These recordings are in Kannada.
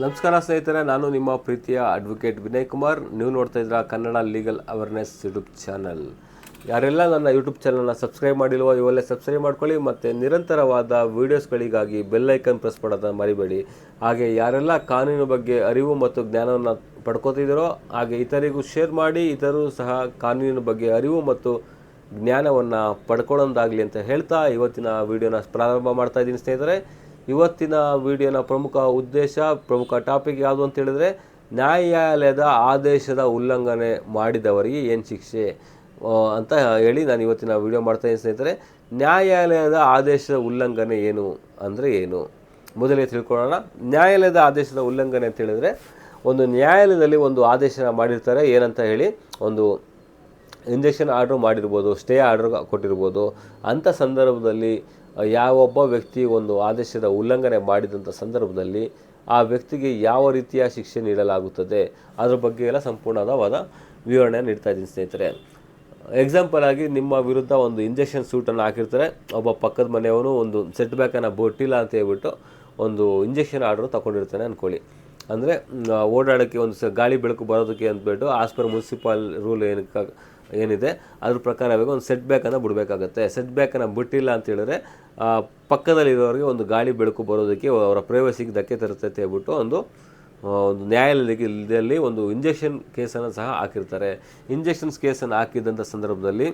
ನಮಸ್ಕಾರ ಸ್ನೇಹಿತರೆ, ನಾನು ನಿಮ್ಮ ಪ್ರೀತಿಯ ಅಡ್ವೊಕೇಟ್ ವಿನಯ್ ಕುಮಾರ್. ನೀವು ನೋಡ್ತಾ ಇದ್ದೀರಾ Kannada legal awareness YouTube channel ಯಾರೆಲ್ಲ ನನ್ನ ಯೂಟ್ಯೂಬ್ ಚಾನಲ್ನ ಸಬ್ಸ್ಕ್ರೈಬ್ ಮಾಡಿಲ್ವೋ ಇವೆಲ್ಲ ಸಬ್ಸ್ಕ್ರೈಬ್ ಮಾಡ್ಕೊಳ್ಳಿ ಮತ್ತು ನಿರಂತರವಾದ ವೀಡಿಯೋಸ್ಗಳಿಗಾಗಿ ಬೆಲ್ಲೈಕನ್ ಪ್ರೆಸ್ ಮಾಡೋದನ್ನು ಮರಿಬೇಡಿ. ಹಾಗೆ ಯಾರೆಲ್ಲ ಕಾನೂನು ಬಗ್ಗೆ ಅರಿವು ಮತ್ತು ಜ್ಞಾನವನ್ನು ಪಡ್ಕೋತಿದ್ದೀರೋ, ಹಾಗೆ ಇತರಿಗೂ ಶೇರ್ ಮಾಡಿ, ಇತರರು ಸಹ ಕಾನೂನಿನ ಬಗ್ಗೆ ಅರಿವು ಮತ್ತು ಜ್ಞಾನವನ್ನು ಪಡ್ಕೊಳ್ಳೋದಾಗಲಿ ಅಂತ ಹೇಳ್ತಾ ಇವತ್ತಿನ ವಿಡಿಯೋನ ಪ್ರಾರಂಭ ಮಾಡ್ತಾ ಇದ್ದೀನಿ ಸ್ನೇಹಿತರೆ. ಇವತ್ತಿನ ವಿಡಿಯೋನ ಪ್ರಮುಖ ಉದ್ದೇಶ, ಪ್ರಮುಖ ಟಾಪಿಕ್ ಯಾವುದು ಅಂತ ಹೇಳಿದ್ರೆ, ನ್ಯಾಯಾಲಯದ ಆದೇಶದ ಉಲ್ಲಂಘನೆ ಮಾಡಿದವರಿಗೆ ಏನು ಶಿಕ್ಷೆ? ಅಂತ ಹೇಳಿ ನಾನು ಇವತ್ತಿನ ವಿಡಿಯೋ ಮಾಡ್ತಾ ಇದ್ದೀನಿ ಸ್ನೇಹಿತರೆ. ನ್ಯಾಯಾಲಯದ ಆದೇಶದ ಉಲ್ಲಂಘನೆ ಏನು ಅಂದರೆ ಏನು? ಮೊದಲಿಗೆ ತಿಳ್ಕೊಳ್ಳೋಣ. ನ್ಯಾಯಾಲಯದ ಆದೇಶದ ಉಲ್ಲಂಘನೆ ಅಂತ ಹೇಳಿದ್ರೆ, ಒಂದು ನ್ಯಾಯಾಲಯದಲ್ಲಿ ಒಂದು ಆದೇಶ ಮಾಡಿರ್ತಾರೆ. ಏನಂತ ಹೇಳಿ, ಒಂದು ಇಂಜೆಕ್ಷನ್ ಆರ್ಡ್ರ್ ಮಾಡಿರ್ಬೋದು, ಸ್ಟೇ ಆರ್ಡ್ರ್ ಕೊಟ್ಟಿರ್ಬೋದು. ಅಂಥ ಸಂದರ್ಭದಲ್ಲಿ ಯಾವೊಬ್ಬ ವ್ಯಕ್ತಿ ಒಂದು ಆದೇಶದ ಉಲ್ಲಂಘನೆ ಮಾಡಿದಂಥ ಸಂದರ್ಭದಲ್ಲಿ ಆ ವ್ಯಕ್ತಿಗೆ ಯಾವ ರೀತಿಯ ಶಿಕ್ಷೆ ನೀಡಲಾಗುತ್ತದೆ? ಅದ್ರ ಬಗ್ಗೆ ಎಲ್ಲ ಸಂಪೂರ್ಣವಾದ ವಿವರಣೆ ನೀಡ್ತಾ ಇದ್ದೀನಿ ಸ್ನೇಹಿತರೆ. ಎಕ್ಸಾಂಪಲ್ ಆಗಿ ನಿಮ್ಮ ವಿರುದ್ಧ ಒಂದು ಇಂಜೆಕ್ಷನ್ ಸೂಟನ್ನು ಹಾಕಿರ್ತಾರೆ. ಒಬ್ಬ ಪಕ್ಕದ ಮನೆಯವನು ಒಂದು ಸೆಟ್ ಬ್ಯಾಕನ್ನು ಬೊಟ್ಟಿಲ್ಲ ಅಂತ ಹೇಳ್ಬಿಟ್ಟು ಒಂದು ಇಂಜೆಕ್ಷನ್ ಆರ್ಡರ್ ತೊಗೊಂಡಿರ್ತಾನೆ ಅಂದ್ಕೊಳ್ಳಿ ಅಂದರೆ ಓಡಾಡೋಕ್ಕೆ ಒಂದು ಸ, ಗಾಳಿ ಬೆಳಕು ಬರೋದಕ್ಕೆ ಅಂದ್ಬಿಟ್ಟು ಆಸ್ಪರ್ ಮುನ್ಸಿಪಾಲ್ ರೂಲ್ ಏನಕ್ಕೆ ಏನಿದೆ, ಅದ್ರ ಪ್ರಕಾರವಾಗಿ ಒಂದು ಸೆಟ್ ಬ್ಯಾಕನ್ನು ಬಿಡಬೇಕಾಗತ್ತೆ. ಸೆಟ್ ಬ್ಯಾಕನ್ನು ಬಿಟ್ಟಿಲ್ಲ ಅಂತ ಹೇಳಿದ್ರೆ ಪಕ್ಕದಲ್ಲಿರೋರಿಗೆ ಒಂದು ಗಾಳಿ ಬೆಳಕು ಬರೋದಕ್ಕೆ ಅವರ ಪ್ರೈವಸಿಗೆ ಧಕ್ಕೆ ತರುತ್ತೆ ಹೇಳ್ಬಿಟ್ಟು ಒಂದು ಒಂದು ನ್ಯಾಯಾಲಯದಲ್ಲಿ ಒಂದು ಇಂಜೆಕ್ಷನ್ ಕೇಸನ್ನು ಸಹ ಹಾಕಿರ್ತಾರೆ. ಇಂಜೆಕ್ಷನ್ಸ್ ಕೇಸನ್ನು ಹಾಕಿದಂಥ ಸಂದರ್ಭದಲ್ಲಿ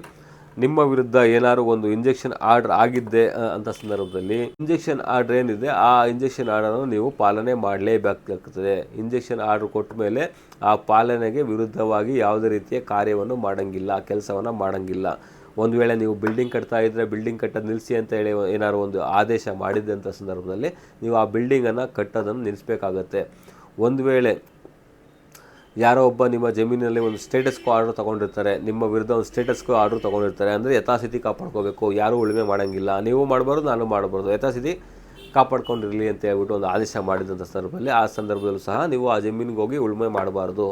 ನಿಮ್ಮ ವಿರುದ್ಧ ಏನಾದ್ರು ಒಂದು ಇಂಜೆಕ್ಷನ್ ಆರ್ಡರ್ ಆಗಿದ್ದೆ ಅಂತ ಸಂದರ್ಭದಲ್ಲಿ ಇಂಜೆಕ್ಷನ್ ಆರ್ಡರ್ ಏನಿದೆ, ಆ ಇಂಜೆಕ್ಷನ್ ಆರ್ಡರನ್ನು ನೀವು ಪಾಲನೆ ಮಾಡಲೇಬೇಕಾಗ್ತದೆ. ಇಂಜೆಕ್ಷನ್ ಆರ್ಡರ್ ಕೊಟ್ಟ ಮೇಲೆ ಆ ಪಾಲನೆಗೆ ವಿರುದ್ಧವಾಗಿ ಯಾವುದೇ ರೀತಿಯ ಕಾರ್ಯವನ್ನು ಮಾಡಂಗಿಲ್ಲ, ಕೆಲಸವನ್ನು ಮಾಡಂಗಿಲ್ಲ. ಒಂದು ವೇಳೆ ನೀವು ಬಿಲ್ಡಿಂಗ್ ಕಟ್ತಾ ಇದ್ದರೆ ಬಿಲ್ಡಿಂಗ್ ಕಟ್ಟೋದು ನಿಲ್ಲಿಸಿ ಅಂತ ಹೇಳಿ ಏನಾದ್ರು ಒಂದು ಆದೇಶ ಮಾಡಿದ್ದಂಥ ಸಂದರ್ಭದಲ್ಲಿ ನೀವು ಆ ಬಿಲ್ಡಿಂಗನ್ನು ಕಟ್ಟೋದನ್ನು ನಿಲ್ಲಿಸಬೇಕಾಗತ್ತೆ ಒಂದು ವೇಳೆ ಯಾರೋ ಒಬ್ಬ ನಿಮ್ಮ ಜಮೀನಲ್ಲಿ ಒಂದು ಸ್ಟೇಟಸ್ಗೂ ಆರ್ಡರ್ ತೊಗೊಂಡಿರ್ತಾರೆ, ನಿಮ್ಮ ವಿರುದ್ಧ ಒಂದು ಸ್ಟೇಟಸ್ಗೂ ಆರ್ಡರ್ ತೊಗೊಂಡಿರ್ತಾರೆ ಅಂದರೆ ಯಥಾಸ್ಥಿತಿ ಕಾಪಾಡ್ಕೋಬೇಕು, ಯಾರೂ ಉಳುಮೆ ಮಾಡೋಂಗಿಲ್ಲ. ನೀವು ಮಾಡಬಾರ್ದು, ನಾನು ಮಾಡಬಾರ್ದು. ಯಥಾಸ್ಥಿತಿ ಕಾಪಾಡ್ಕೊಂಡಿರಲಿ ಅಂತ ಹೇಳ್ಬಿಟ್ಟು ಒಂದು ಆದೇಶ ಮಾಡಿದಂಥ ಸಂದರ್ಭದಲ್ಲಿ ಆ ಸಂದರ್ಭದಲ್ಲೂ ಸಹ ನೀವು ಆ ಜಮೀನಿಗೆ ಹೋಗಿ ಉಳುಮೆ ಮಾಡಬಾರ್ದು.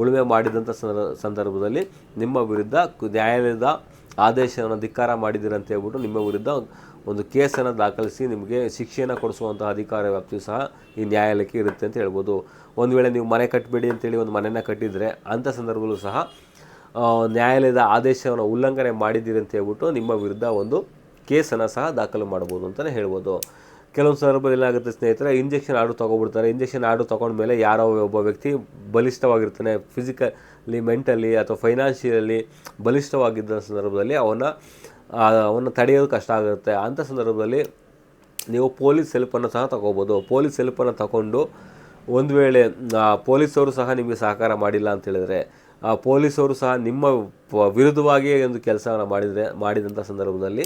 ಉಳುಮೆ ಮಾಡಿದಂಥ ಸಂದರ್ಭದಲ್ಲಿ ನಿಮ್ಮ ವಿರುದ್ಧ ನ್ಯಾಯಾಲಯದ ಆದೇಶವನ್ನು ಧಿಕ್ಕಾರ ಮಾಡಿದ್ದೀರಂತ ಹೇಳ್ಬಿಟ್ಟು ನಿಮ್ಮ ವಿರುದ್ಧ ಒಂದು ಕೇಸನ್ನು ದಾಖಲಿಸಿ ನಿಮಗೆ ಶಿಕ್ಷೆಯನ್ನು ಕೊಡಿಸುವಂಥ ಅಧಿಕಾರ ವ್ಯಾಪ್ತಿಯು ಸಹ ಈ ನ್ಯಾಯಾಲಯಕ್ಕೆ ಇರುತ್ತೆ ಅಂತ ಹೇಳ್ಬೋದು. ಒಂದು ವೇಳೆ ನೀವು ಮನೆ ಕಟ್ಟಬೇಡಿ ಅಂತೇಳಿ ಒಂದು ಮನೆಯನ್ನು ಕಟ್ಟಿದರೆ ಅಂಥ ಸಂದರ್ಭದಲ್ಲೂ ಸಹ ನ್ಯಾಯಾಲಯದ ಆದೇಶವನ್ನು ಉಲ್ಲಂಘನೆ ಮಾಡಿದ್ದೀರಿ ಅಂತ ಹೇಳ್ಬಿಟ್ಟು ನಿಮ್ಮ ವಿರುದ್ಧ ಒಂದು ಕೇಸನ್ನು ಸಹ ದಾಖಲು ಮಾಡ್ಬೋದು ಅಂತಲೇ ಹೇಳ್ಬೋದು. ಕೆಲವೊಂದು ಸಂದರ್ಭದಲ್ಲಿ ಏನಾಗುತ್ತೆ ಸ್ನೇಹಿತರೆ, ಇಂಜೆಕ್ಷನ್ ಆರ್ಡ್ರ್ ತೊಗೊಬಿಡ್ತಾರೆ. ಇಂಜೆಕ್ಷನ್ ಆರ್ಡ್ರ್ ತೊಗೊಂಡ್ಮೇಲೆ ಯಾರೋ ಒಬ್ಬ ವ್ಯಕ್ತಿ ಬಲಿಷ್ಠವಾಗಿರ್ತಾನೆ, ಫಿಸಿಕಲಿ, ಮೆಂಟಲಿ ಅಥವಾ ಫೈನಾನ್ಷಿಯಲಿ ಬಲಿಷ್ಠವಾಗಿದ್ದ ಸಂದರ್ಭದಲ್ಲಿ ಅವನ್ನ ಅವನ್ನ ತಡೆಯೋದು ಕಷ್ಟ ಆಗುತ್ತೆ. ಅಂಥ ಸಂದರ್ಭದಲ್ಲಿ ನೀವು ಪೊಲೀಸ್ ಹೆಲ್ಪನ್ನು ಸಹ ತಗೋಬೋದು. ಪೊಲೀಸ್ ಹೆಲ್ಪನ್ನು ತಗೊಂಡು ಒಂದು ವೇಳೆ ಪೊಲೀಸವರು ಸಹ ನಿಮಗೆ ಸಹಕಾರ ಮಾಡಿಲ್ಲ ಅಂತ ಹೇಳಿದ್ರೆ, ಆ ಪೊಲೀಸವರು ಸಹ ನಿಮ್ಮ ವಿರುದ್ಧವಾಗಿಯೇ ಒಂದು ಕೆಲಸವನ್ನು ಮಾಡಿದರೆ ಮಾಡಿದಂಥ ಸಂದರ್ಭದಲ್ಲಿ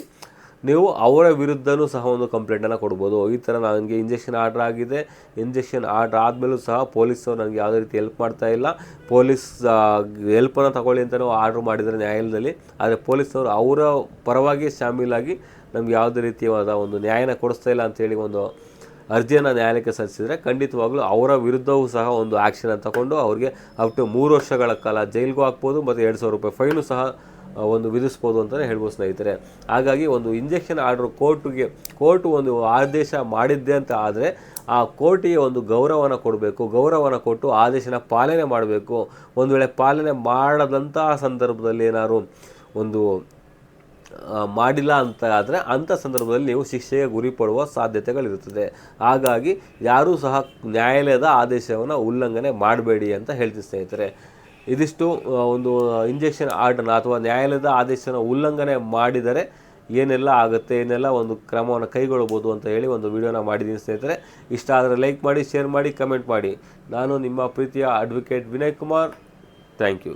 ನೀವು ಅವರ ವಿರುದ್ಧನೂ ಸಹ ಒಂದು ಕಂಪ್ಲೇಂಟನ್ನು ಕೊಡ್ಬೋದು. ಈ ಥರ ನನಗೆ ಇಂಜೆಕ್ಷನ್ ಆರ್ಡ್ರ್ ಆಗಿದೆ. ಇಂಜೆಕ್ಷನ್ ಆರ್ಡ್ರ್ ಆದಮೇಲೂ ಸಹ ಪೊಲೀಸರು ನನಗೆ ಯಾವುದೇ ರೀತಿ ಹೆಲ್ಪ್ ಮಾಡ್ತಾ ಇಲ್ಲ. ಪೊಲೀಸ್ ಹೆಲ್ಪನ್ನು ತಗೊಳ್ಳಿ ಅಂತಲೂ ಆರ್ಡ್ರ್ ಮಾಡಿದರೆ ನ್ಯಾಯಾಲಯದಲ್ಲಿ. ಆದರೆ ಪೊಲೀಸ್ನವರು ಅವರ ಪರವಾಗಿ ಶಾಮೀಲಾಗಿ ನಮ್ಗೆ ಯಾವುದೇ ರೀತಿಯಾದ ಒಂದು ನ್ಯಾಯನ ಕೊಡಿಸ್ತಾ ಇಲ್ಲ ಅಂತೇಳಿ ಒಂದು ಅರ್ಜಿಯನ್ನು ನ್ಯಾಯಾಲಯಕ್ಕೆ ಸಲ್ಲಿಸಿದರೆ ಖಂಡಿತವಾಗ್ಲೂ ಅವರ ವಿರುದ್ಧವೂ ಸಹ ಒಂದು ಆ್ಯಕ್ಷನನ್ನು ತಗೊಂಡು ಅವ್ರಿಗೆ ಅಪ್ ಟು ಮೂರು ವರ್ಷಗಳ ಕಾಲ ಜೈಲಿಗೂ ಹಾಕ್ಬೋದು, ಮತ್ತು ಎರಡು ಸಾವಿರ ರೂಪಾಯಿ ಫೈನು ಸಹ ಒಂದು ವಿಧಿಸ್ಬೋದು ಅಂತಲೇ ಹೇಳ್ಬೋದು ಸ್ನೇಹಿತರೆ. ಹಾಗಾಗಿ ಒಂದು ಇಂಜೆಕ್ಷನ್ ಆರ್ಡರ್ ಕೋರ್ಟ್ಗೆ, ಕೋರ್ಟ್ ಒಂದು ಆದೇಶ ಮಾಡಿದ್ದೆ ಅಂತ ಆದರೆ ಆ ಕೋರ್ಟಿಗೆ ಒಂದು ಗೌರವನ ಕೊಡಬೇಕು, ಗೌರವನ ಕೊಟ್ಟು ಆದೇಶನ ಪಾಲನೆ ಮಾಡಬೇಕು. ಒಂದು ವೇಳೆ ಪಾಲನೆ ಮಾಡದಂತಹ ಸಂದರ್ಭದಲ್ಲಿ ಏನಾದ್ರು ಒಂದು ಮಾಡಿಲ್ಲ ಅಂತ ಆದರೆ ಅಂಥ ಸಂದರ್ಭದಲ್ಲಿ ನೀವು ಶಿಕ್ಷೆಗೆ ಗುರಿ ಪಡುವ ಸಾಧ್ಯತೆಗಳಿರುತ್ತದೆ. ಹಾಗಾಗಿ ಯಾರೂ ಸಹ ನ್ಯಾಯಾಲಯದ ಆದೇಶವನ್ನು ಉಲ್ಲಂಘನೆ ಮಾಡಬೇಡಿ ಅಂತ ಹೇಳ್ತೀನಿ ಸ್ನೇಹಿತರೆ. ಇದಿಷ್ಟು ಒಂದು ಇಂಜೆಕ್ಷನ್ ಆರ್ಡರ್ನ ಅಥವಾ ನ್ಯಾಯಾಲಯದ ಆದೇಶನ ಉಲ್ಲಂಘನೆ ಮಾಡಿದರೆ ಏನೆಲ್ಲ ಆಗುತ್ತೆ, ಏನೆಲ್ಲ ಒಂದು ಕ್ರಮವನ್ನು ಕೈಗೊಳ್ಳಬಹುದು ಅಂತ ಹೇಳಿ ಒಂದು ವಿಡಿಯೋನ ಮಾಡಿದ್ದೀನಿ ಸ್ನೇಹಿತರೆ. ಇಷ್ಟ ಆದರೆ ಲೈಕ್ ಮಾಡಿ ಶೇರ್ ಮಾಡಿ ಕಮೆಂಟ್ ಮಾಡಿ. ನಾನು ನಿಮ್ಮ ಪ್ರೀತಿಯ advocate Vinay Kumar. Thank you